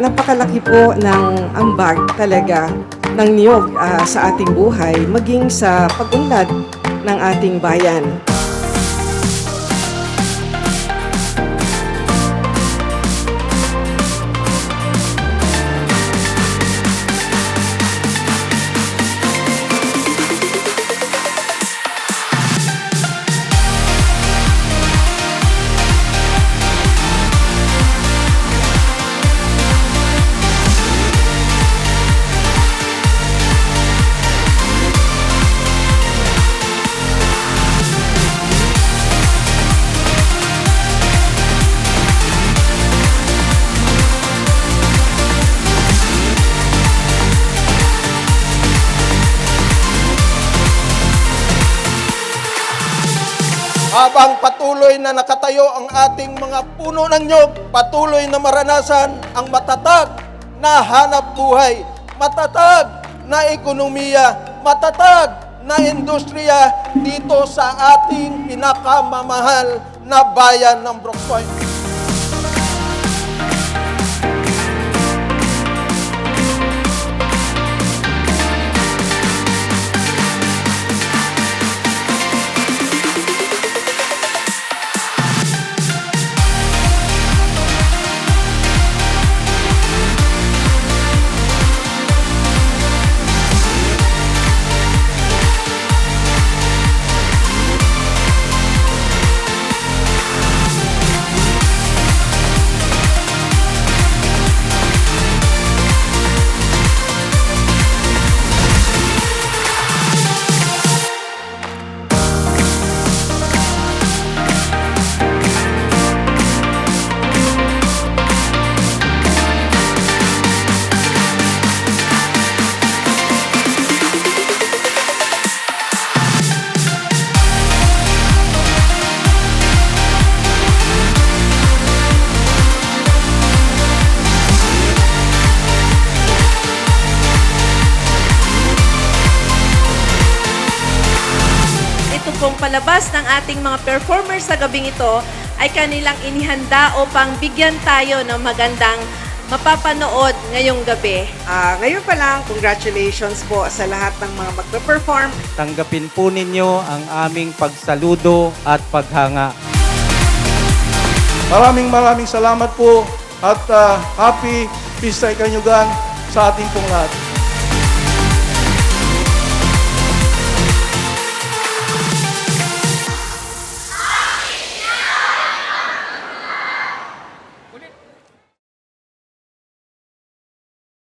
napakalaki po ng ambag talaga ng niyog ah, sa ating buhay, maging sa pag-unlad ng ating bayan. Habang patuloy na nakatayo ang ating mga puno ng nyog, patuloy na maranasan ang matatag na hanap buhay, matatag na ekonomiya, matatag na industriya dito sa ating pinakamamahal na bayan ng Brooks Pong palabas ng ating mga performers sa gabing ito ay kanilang inihanda upang bigyan tayo ng magandang mapapanood ngayong gabi. Ah, ngayon pa lang, congratulations po sa lahat ng mga magpe-perform. Tanggapin po ninyo ang aming pagsaludo at paghanga. Maraming maraming salamat po at ah, happy Pista Ikanyugan sa ating pong lahat.